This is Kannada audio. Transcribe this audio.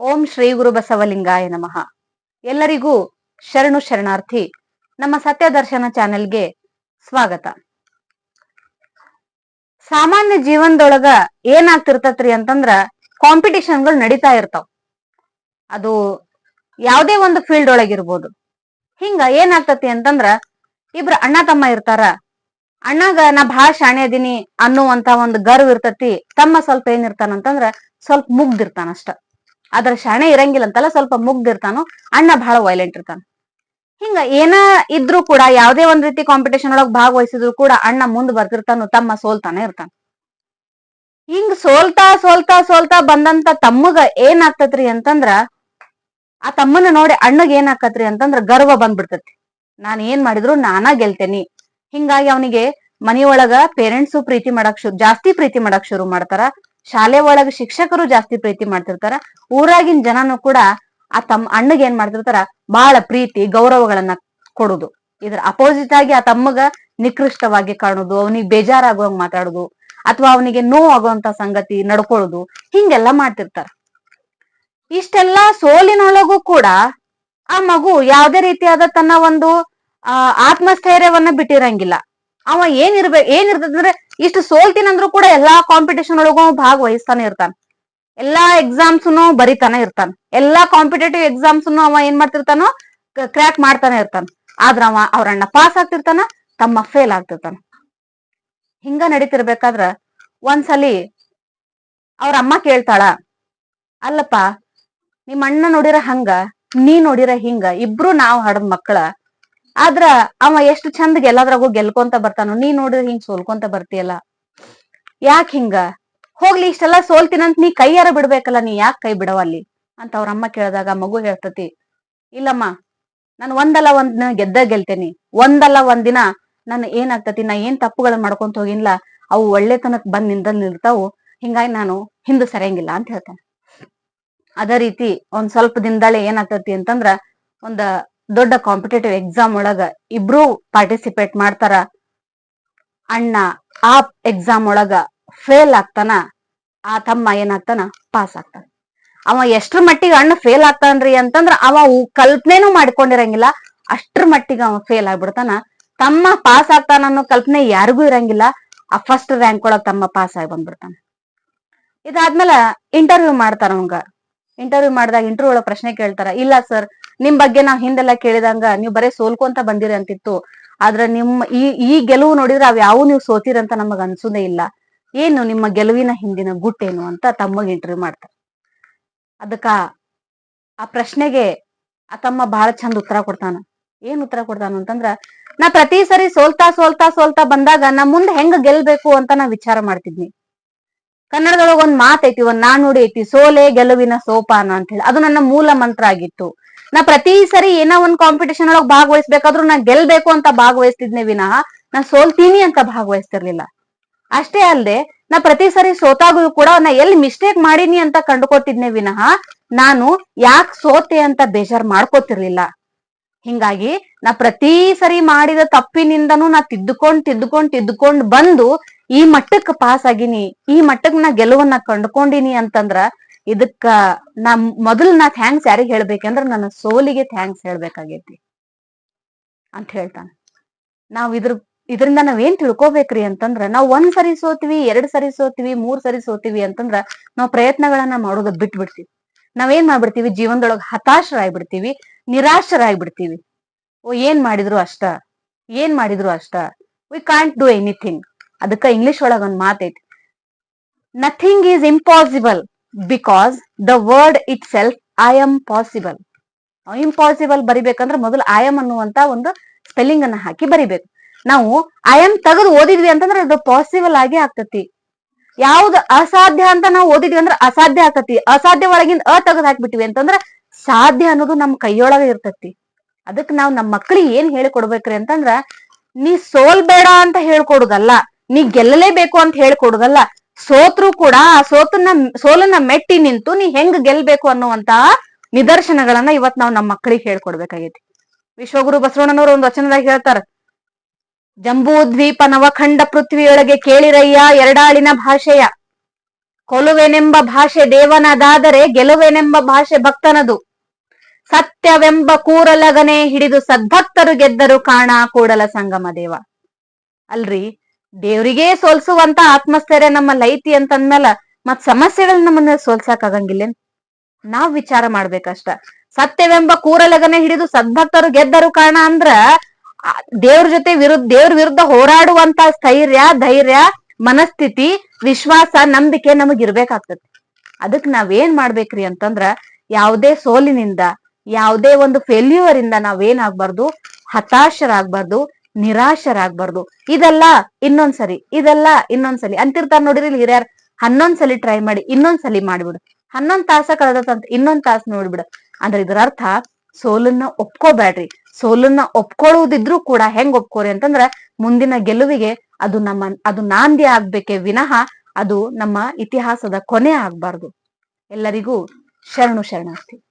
ಓಂ ಶ್ರೀ ಗುರು ಬಸವಲಿಂಗಾಯ ನಮಃ. ಎಲ್ಲರಿಗೂ ಶರಣು ಶರಣಾರ್ಥಿ, ನಮ್ಮ ಸತ್ಯ ದರ್ಶನ ಚಾನೆಲ್ಗೆ ಸ್ವಾಗತ. ಸಾಮಾನ್ಯ ಜೀವನದೊಳಗ ಏನಾಗ್ತಿರ್ತತ್ರಿ ಅಂತಂದ್ರ ಕಾಂಪಿಟೇಷನ್ಗಳು ನಡೀತಾ ಇರ್ತಾವ. ಅದು ಯಾವುದೇ ಒಂದು ಫೀಲ್ಡ್ ಒಳಗಿರ್ಬೋದು ಹಿಂಗ ಏನಾಗ್ತತಿ ಅಂತಂದ್ರ ಇಬ್ರ ಅಣ್ಣ ತಮ್ಮ ಇರ್ತಾರ. ಅಣ್ಣಗ ನಾ ಭಾಳ ಶಾಣೆ ಅದೀನಿ ಅನ್ನುವಂತ ಒಂದು ಗರ್ವ್ ಇರ್ತತಿ. ತಮ್ಮ ಸ್ವಲ್ಪ ಏನಿರ್ತಾನಂತಂದ್ರ ಸ್ವಲ್ಪ ಮುಗ್ದಿರ್ತಾನ ಅಷ್ಟ ಅದ್ರ ಶಾಣೆ ಇರಂಗಿಲ್ಲ ಅಂತಲ್ಲ ಸ್ವಲ್ಪ ಮುಗ್ದಿರ್ತಾನು, ಅಣ್ಣ ಬಹಳ ವೈಲೆಂಟ್ ಇರ್ತಾನ. ಹಿಂಗ ಏನ ಇದ್ರೂ ಕೂಡ ಯಾವ್ದೇ ಒಂದ್ ರೀತಿ ಕಾಂಪಿಟೇಷನ್ ಒಳಗ್ ಭಾಗವಹಿಸಿದ್ರು ಕೂಡ ಅಣ್ಣ ಮುಂದ್ ಬರ್ತಿರ್ತಾನು, ತಮ್ಮ ಸೋಲ್ತಾನೆ ಇರ್ತಾನ. ಹಿಂಗ್ ಸೋಲ್ತಾ ಸೋಲ್ತಾ ಸೋಲ್ತಾ ಬಂದಂತ ತಮ್ಮಗ ಏನ್ ಆಗ್ತತ್ರಿ ಅಂತಂದ್ರ, ಆ ತಮ್ಮನ ನೋಡಿ ಅಣ್ಣಗ್ ಏನ್ ಆಕತ್ರಿ ಅಂತಂದ್ರ ಗರ್ವ ಬಂದ್ಬಿಡ್ತತಿ. ನಾನ್ ಏನ್ ಮಾಡಿದ್ರು ನಾನಾ ಗೆಲ್ತೇನಿ. ಹಿಂಗಾಗಿ ಅವನಿಗೆ ಮನಿಯೊಳಗ ಪೇರೆಂಟ್ಸು ಪ್ರೀತಿ ಮಾಡಕ್ ಶುರು, ಜಾಸ್ತಿ ಪ್ರೀತಿ ಮಾಡಕ್ ಶುರು ಮಾಡ್ತಾರ. ಶಾಲೆ ಒಳಗ ಶಿಕ್ಷಕರು ಜಾಸ್ತಿ ಪ್ರೀತಿ ಮಾಡ್ತಿರ್ತಾರ. ಊರಾಗಿನ ಜನನು ಕೂಡ ಆ ತಮ್ಮ ಅಣ್ಣಗೆ ಏನ್ ಮಾಡ್ತಿರ್ತಾರ ಬಹಳ ಪ್ರೀತಿ, ಗೌರವಗಳನ್ನ ಕೊಡುದು. ಇದ್ರ ಅಪೋಸಿಟ್ ಆಗಿ ಆ ತಮ್ಮಗ ನಿಕೃಷ್ಟವಾಗಿ ಕಾಣುದು, ಅವನಿಗೆ ಬೇಜಾರಾಗುವಂಗ್ ಮಾತಾಡುದು, ಅಥವಾ ಅವನಿಗೆ ನೋವು ಆಗುವಂತ ಸಂಗತಿ ನಡ್ಕೊಳ್ಳುದು, ಹಿಂಗೆಲ್ಲ ಮಾಡ್ತಿರ್ತಾರ. ಇಷ್ಟೆಲ್ಲಾ ಸೋಲಿನೊಳಗೂ ಕೂಡ ಆ ಮಗು ಯಾವುದೇ ರೀತಿಯಾದ ತನ್ನ ಒಂದು, ಆ, ಆತ್ಮಸ್ಥೈರ್ಯವನ್ನ ಬಿಟ್ಟಿರಂಗಿಲ್ಲ. ಅವ ಏನ್ ಏನಿರ್ತದಂದ್ರೆ ಇಷ್ಟು ಸೋಲ್ತೀನಂದ್ರು ಕೂಡ ಎಲ್ಲಾ ಕಾಂಪಿಟೇಷನ್ ಒಳಗೂ ಭಾಗವಹಿಸ್ತಾನೆ ಇರ್ತಾನ. ಎಲ್ಲಾ ಎಕ್ಸಾಮ್ಸ್ನು ಬರಿತಾನೆ ಇರ್ತಾನ. ಎಲ್ಲಾ ಕಾಂಪಿಟೇಟಿವ್ ಎಕ್ಸಾಮ್ಸ್ನು ಅವ ಏನ್ ಮಾಡ್ತಿರ್ತಾನೋ ಕ್ರ್ಯಾಕ್ ಮಾಡ್ತಾನೆ ಇರ್ತಾನ. ಆದ್ರ ಅವ ಅವ್ರ ಅಣ್ಣ ಪಾಸ್ ಆಗ್ತಿರ್ತಾನ, ತಮ್ಮ ಫೇಲ್ ಆಗ್ತಿರ್ತಾನ. ಹಿಂಗ ನಡೀತಿರ್ಬೇಕಾದ್ರ ಒಂದ್ಸಲಿ ಅವ್ರ ಅಮ್ಮ ಕೇಳ್ತಾಳ, ಅಲ್ಲಪ್ಪ ನಿಮ್ಮ ಅಣ್ಣ ನೋಡಿರ ಹಂಗ, ನೀ ನೋಡಿರ ಹಿಂಗ, ಇಬ್ರು ನಾವ್ ಹಡದ್ ಮಕ್ಕಳ ಆದ್ರ ಅವ ಎಷ್ಟು ಚಂದ ಗೆಲ್ಲದ್ರಾಗೂ ಗೆಲ್ಕೊಂತ ಬರ್ತಾನು, ನೀ ನೋಡಿದ್ರೆ ಹಿಂಗ್ ಸೋಲ್ಕೊಂತ ಬರ್ತೀಯಲ್ಲ. ಯಾಕ್ ಹಿಂಗ? ಹೋಗ್ಲಿ, ಇಷ್ಟೆಲ್ಲಾ ಸೋಲ್ತೀನಂತ ನೀ ಕೈಯಾರ ಬಿಡ್ಬೇಕಲ್ಲ, ನೀ ಯಾಕೆ ಕೈ ಬಿಡವಲ್ಲಿ ಅಂತ ಅವ್ರ ಅಮ್ಮ ಕೇಳಿದಾಗ ಮಗು ಹೇಳ್ತತಿ, ಇಲ್ಲಮ್ಮ, ನಾನು ಒಂದಲ್ಲ ಒಂದ್ ಗೆದ್ದ ಗೆಲ್ತೇನಿ. ಒಂದಲ್ಲ ಒಂದ್ ದಿನ ನಾನು ಏನಾಗ್ತತಿ, ನಾ ಏನ್ ತಪ್ಪುಗಳನ್ನ ಮಾಡ್ಕೊಂತ ಹೋಗಿಲ್ಲ, ಅವು ಒಳ್ಳೆತನಕ್ ಬಂದ್ನಿಂದ ನಿಲ್ತಾವು, ಹಿಂಗಾಗಿ ನಾನು ಹಿಂದೆ ಸರಿಯಂಗಿಲ್ಲ ಅಂತ ಹೇಳ್ತಾನೆ. ಅದೇ ರೀತಿ ಒಂದ್ ಸ್ವಲ್ಪ ದಿನದಲ್ಲೇ ಏನಾಗ್ತತಿ ಅಂತಂದ್ರ ಒಂದ ದೊಡ್ಡ ಕಾಂಪಿಟೇಟಿವ್ ಎಕ್ಸಾಮ್ ಒಳಗ ಇಬ್ರು ಪಾರ್ಟಿಸಿಪೇಟ್ ಮಾಡ್ತಾರ. ಅಣ್ಣ, ಆ ಎಕ್ಸಾಮ್ ಒಳಗ ಫೇಲ್ ಆಗ್ತಾನ, ಆ ತಮ್ಮ ಏನಾಗ್ತಾನ ಪಾಸ್ ಆಗ್ತಾನ. ಅವ ಎಷ್ಟ್ರ ಮಟ್ಟಿಗೆ ಅಣ್ಣ ಫೇಲ್ ಆಗ್ತಾನ್ರಿ ಅಂತಂದ್ರ ಅವ ಕಲ್ಪನೆನು ಮಾಡ್ಕೊಂಡಿರಂಗಿಲ್ಲ. ಅಷ್ಟ್ರ ಮಟ್ಟಿಗೆ ಅವ ಫೇಲ್ ಆಗ್ಬಿಡ್ತಾನ. ತಮ್ಮ ಪಾಸ್ ಆಗ್ತಾನ ಅನ್ನೋ ಕಲ್ಪನೆ ಯಾರಿಗೂ ಇರಂಗಿಲ್ಲ. ಆ ಫಸ್ಟ್ ರ್ಯಾಂಕ್ ಒಳಗ ತಮ್ಮ ಪಾಸ್ ಆಗಿ ಬಂದ್ಬಿಡ್ತಾನ. ಇದಾದ್ಮೇಲೆ ಇಂಟರ್ವ್ಯೂ ಮಾಡ್ತಾರ ಅವಂಗ. ಇಂಟರ್ವ್ಯೂ ಮಾಡಿದಾಗ ಇಂಟರ್ವ್ಯೂ ಒಳಗೆ ಪ್ರಶ್ನೆ ಕೇಳ್ತಾರ, ಇಲ್ಲ ಸರ್ ನಿಮ್ ಬಗ್ಗೆ ನಾವ್ ಹಿಂದೆಲ್ಲ ಕೇಳಿದಂಗ ನೀವ್ ಬರೇ ಸೋಲ್ಕೊಂತ ಬಂದಿರಿ ಅಂತಿತ್ತು. ಆದ್ರ ನಿಮ್ಮ ಈ ಈ ಗೆಲುವು ನೋಡಿದ್ರೆ ಅವ್ ಯಾವ ನೀವು ಸೋತಿರಂತ ನಮಗ್ ಅನ್ಸುದೇ ಇಲ್ಲ. ಏನು ನಿಮ್ಮ ಗೆಲುವಿನ ಹಿಂದಿನ ಗುಟ್ಟೇನು ಅಂತ ತಮ್ಮಗ್ ಇಂಟರ್ವ್ಯೂ ಮಾಡ್ತಾರೆ. ಅದಕ್ಕ ಆ ಪ್ರಶ್ನೆಗೆ ಆ ತಮ್ಮ ಬಹಳ ಚಂದ ಉತ್ತರ ಕೊಡ್ತಾನ. ಏನ್ ಉತ್ತರ ಕೊಡ್ತಾನ ಅಂತಂದ್ರ, ನಾ ಪ್ರತಿ ಸರಿ ಸೋಲ್ತಾ ಸೋಲ್ತಾ ಸೋಲ್ತಾ ಬಂದಾಗ ನಾ ಮುಂದೆ ಹೆಂಗ್ ಗೆಲ್ಬೇಕು ಅಂತ ನಾ ವಿಚಾರ ಮಾಡ್ತಿದ್ನಿ. ಕನ್ನಡದೊಳಗ ಒಂದ್ ಮಾತ್ ಐತಿ, ಒಂದ್ ನೋಡಿ ಐತಿ, ಸೋಲೆ ಗೆಲುವಿನ ಸೋಪಾನ ಅಂತ ಹೇಳಿ ಅದು ನನ್ನ ಮೂಲ ಮಂತ್ರ ಆಗಿತ್ತು. ನಾ ಪ್ರತಿ ಸರಿ ಏನೋ ಒಂದ್ ಕಾಂಪಿಟೇಷನ್ ಒಳಗ್ ಭಾಗವಹಿಸ್ಬೇಕಾದ್ರೂ ನಾ ಗೆಲ್ಬೇಕು ಅಂತ ಭಾಗವಹಿಸ್ತಿದ್ನೆ ವಿನಃ ನಾ ಸೋಲ್ತೀನಿ ಅಂತ ಭಾಗವಹಿಸ್ತಿರ್ಲಿಲ್ಲ. ಅಷ್ಟೇ ಅಲ್ಲದೆ ನಾ ಪ್ರತಿ ಸರಿ ಸೋತಾಗೂ ಕೂಡ ನಾ ಎಲ್ಲಿ ಮಿಸ್ಟೇಕ್ ಮಾಡೀನಿ ಅಂತ ಕಂಡುಕೊತಿದ್ನೆ ವಿನಃ, ನಾನು ಯಾಕೆ ಸೋತೆ ಅಂತ ಬೇಜಾರ್ ಮಾಡ್ಕೋತಿರ್ಲಿಲ್ಲ. ಹಿಂಗಾಗಿ ನಾ ಪ್ರತಿ ಸರಿ ಮಾಡಿದ ತಪ್ಪಿನಿಂದನೂ ನಾ ತಿದ್ದುಕೊಂಡ್ ತಿದ್ದುಕೊಂಡ್ ತಿದ್ದುಕೊಂಡ್ ಬಂದು ಈ ಮಟ್ಟಕ್ ಪಾಸ್ ಆಗಿನಿ, ಈ ಮಟ್ಟಕ್ ನಾ ಗೆಲುವನ್ನ ಕಂಡ್ಕೊಂಡಿನಿ ಅಂತಂದ್ರ ಇದಕ್ಕ ನಾ ಮೊದಲು ನಾ ಥ್ಯಾಂಕ್ಸ್ ಯಾರಿಗ್ ಹೇಳ್ಬೇಕಂದ್ರ ನನ್ನ ಸೋಲಿಗೆ ಥ್ಯಾಂಕ್ಸ್ ಹೇಳ್ಬೇಕಾಗೈತಿ ಅಂತ ಹೇಳ್ತಾನ. ನಾವ್ ಇದ್ರ, ಇದರಿಂದ ನಾವೇನ್ ತಿಳ್ಕೊಬೇಕ್ರಿ ಅಂತಂದ್ರ ನಾವ್ ಒಂದ್ ಸರಿ ಸೋತಿವಿ, ಎರಡ್ ಸರಿ ಸೋತಿವಿ, ಮೂರ್ ಸರಿ ಸೋತಿವಿ ಅಂತಂದ್ರ ನಾವ್ ಪ್ರಯತ್ನಗಳನ್ನ ಮಾಡೋದ್ ಬಿಟ್ಬಿಡ್ತೀವಿ. ನಾವೇನ್ ಮಾಡ್ಬಿಡ್ತೀವಿ? ಜೀವನದೊಳಗ್ ಹತಾಶರಾಗ್ಬಿಡ್ತೀವಿ. ನಿರಾಶರಾಗ್ಬಿಡ್ತೀವಿ. ಓ, ಏನ್ ಮಾಡಿದ್ರು ಅಷ್ಟ? ಏನ್ ಮಾಡಿದ್ರು ಅಷ್ಟ? ವಿ ಕಾಂಟ್ ಡೂ ಎನಿಥಿಂಗ್ ಅದಕ್ಕ ಇಂಗ್ಲಿಷ್ ಒಳಗ ಒಂದ್ ಮಾತೈತಿ nothing is impossible because the word itself I am possible impossible ಬರಿಬೇಕಂದ್ರೆ ಮೊದಲು ಐ ಆಮ್ ಅನ್ನುವಂತ ಒಂದು ಸ್ಪೆಲ್ಲಿಂಗ್ ಅನ್ನ ಹಾಕಿ ಬರಿಬೇಕು. ನಾವು ಐ ಆಮ್ ತೆಗೆದು ಓದಿದ್ವಿ ಅಂತಂದ್ರೆ ಅದು ಪಾಸಿಬಲ್ ಆಗಿ ಆಗ್ತತಿ. ಯಾವ್ದು ಅಸಾಧ್ಯ ಅಂತ ನಾವು ಓದಿದ್ವಿ ಅಂದ್ರೆ ಅಸಾಧ್ಯ ಆಗ್ತತಿ. ಅಸಾಧ್ಯ ಒಳಗಿಂದ ಅ ತೆಗೆದು ಹಾಕ್ಬಿಟ್ಟಿವಿ ಅಂತಂದ್ರ ಸಾಧ್ಯ ಅನ್ನೋದು ನಮ್ ಕೈಯೊಳಗ ಇರ್ತತಿ. ಅದಕ್ ನಾವ್ ನಮ್ಮ ಮಕ್ಳಿಗೆ ಏನ್ ಹೇಳ್ಕೊಡ್ಬೇಕ್ರಿ ಅಂತಂದ್ರ, ನೀ ಸೋಲ್ಬೇಡ ಅಂತ ಹೇಳ್ಕೊಡುದಲ್ಲ, ನೀ ಗೆಲ್ಲಲೇಬೇಕು ಅಂತ ಹೇಳ್ಕೊಡುದಲ್ಲ, ಸೋತ್ರು ಕೂಡ ಆ ಸೋತನ್ನ, ಸೋಲನ್ನ ಮೆಟ್ಟಿ ನಿಂತು ನೀ ಹೆಂಗ್ ಗೆಲ್ಬೇಕು ಅನ್ನುವಂತ ನಿದರ್ಶನಗಳನ್ನ ಇವತ್ ನಾವ್ ನಮ್ಮ ಮಕ್ಕಳಿಗೆ ಹೇಳ್ಕೊಡ್ಬೇಕಾಗೈತಿ. ವಿಶ್ವಗುರು ಬಸವಣ್ಣನವರು ಒಂದು ವಚನದಾಗ ಹೇಳ್ತಾರ, ಜಂಬೂ ದ್ವೀಪ ನವಖಂಡ ಪೃಥ್ವಿಯೊಳಗೆ ಕೇಳಿರಯ್ಯ ಎರಡಾಳಿನ ಭಾಷೆಯ, ಕೊಲುವೆನೆಂಬ ಭಾಷೆ ದೇವನದಾದರೆ ಗೆಲುವೆನೆಂಬ ಭಾಷೆ ಭಕ್ತನದು. ಸತ್ಯವೆಂಬ ಕೂರಲಗನೆ ಹಿಡಿದು ಸದ್ಭಕ್ತರು ಗೆದ್ದರು ಕಾಣ ಕೂಡಲ ಸಂಗಮ ದೇವ. ಅಲ್ರಿ, ದೇವ್ರಿಗೇ ಸೋಲ್ಸುವಂತ ಆತ್ಮಸ್ಥೈರ್ಯ ನಮ್ಮಲ್ಲಿ ಐತಿ ಅಂತಂದ್ಮೇಲ ಮತ್ ಸಮಸ್ಯೆಗಳನ್ನ ನಮ್ಮನ್ನ ಸೋಲ್ಸಕ್ ಆಗಂಗಿಲ್ಲೇನ್? ನಾವ್ ವಿಚಾರ ಮಾಡ್ಬೇಕಷ್ಟ. ಸತ್ಯವೆಂಬ ಕೂರಲಗನೆ ಹಿಡಿದು ಸದ್ಭಕ್ತರು ಗೆದ್ದರು ಕಾರಣ ಅಂದ್ರ ದೇವ್ರ ಜೊತೆ ವಿರುದ್ಧ, ದೇವ್ರ ವಿರುದ್ಧ ಹೋರಾಡುವಂತ ಸ್ಥೈರ್ಯ, ಧೈರ್ಯ, ಮನಸ್ಥಿತಿ, ವಿಶ್ವಾಸ, ನಂಬಿಕೆ ನಮಗ್ ಇರ್ಬೇಕಾಗ್ತತಿ ಅದಕ್ ನಾವೇನ್ ಮಾಡ್ಬೇಕ್ರಿ ಅಂತಂದ್ರ ಯಾವುದೇ ಸೋಲಿನಿಂದ ಯಾವುದೇ ಒಂದು ಫೇಲ್ಯೂರ್ ಇಂದ ನಾವೇನಾಗ್ಬಾರ್ದು, ಹತಾಶರಾಗ್ಬಾರ್ದು, ನಿರಾಶರಾಗ್ಬಾರ್ದು. ಇದೆಲ್ಲ ಇನ್ನೊಂದ್ಸರಿ, ಇದೆಲ್ಲ ಇನ್ನೊಂದ್ಸಲಿ. ಅಂತಿರ್ತಾರ ನೋಡಿರಿ ಹಿರಿಯರ್, ಹನ್ನೊಂದ್ಸಲಿ ಟ್ರೈ ಮಾಡಿ, ಇನ್ನೊಂದ್ಸಲಿ ಮಾಡಿಬಿಡು. ಹನ್ನೊಂದ್ ತಾಸ ಕಳೆದಂತ ಇನ್ನೊಂದ್ ತಾಸ ನೋಡ್ಬಿಡು. ಅಂದ್ರೆ ಇದರ ಅರ್ಥ ಸೋಲನ್ನ ಒಪ್ಕೋಬೇಡ್ರಿ. ಸೋಲನ್ನ ಒಪ್ಕೊಳ್ಳುವುದಿದ್ರು ಕೂಡ ಹೆಂಗ್ ಒಪ್ಕೋರಿ ಅಂತಂದ್ರ ಮುಂದಿನ ಗೆಲುವಿಗೆ ಅದು ನಮ್ಮ, ಅದು ನಾಂದಿ ಆಗ್ಬೇಕೆ ವಿನಃ ಅದು ನಮ್ಮ ಇತಿಹಾಸದ ಕೊನೆ ಆಗ್ಬಾರ್ದು. ಎಲ್ಲರಿಗೂ ಶರಣು ಶರಣಾರ್ಥಿ.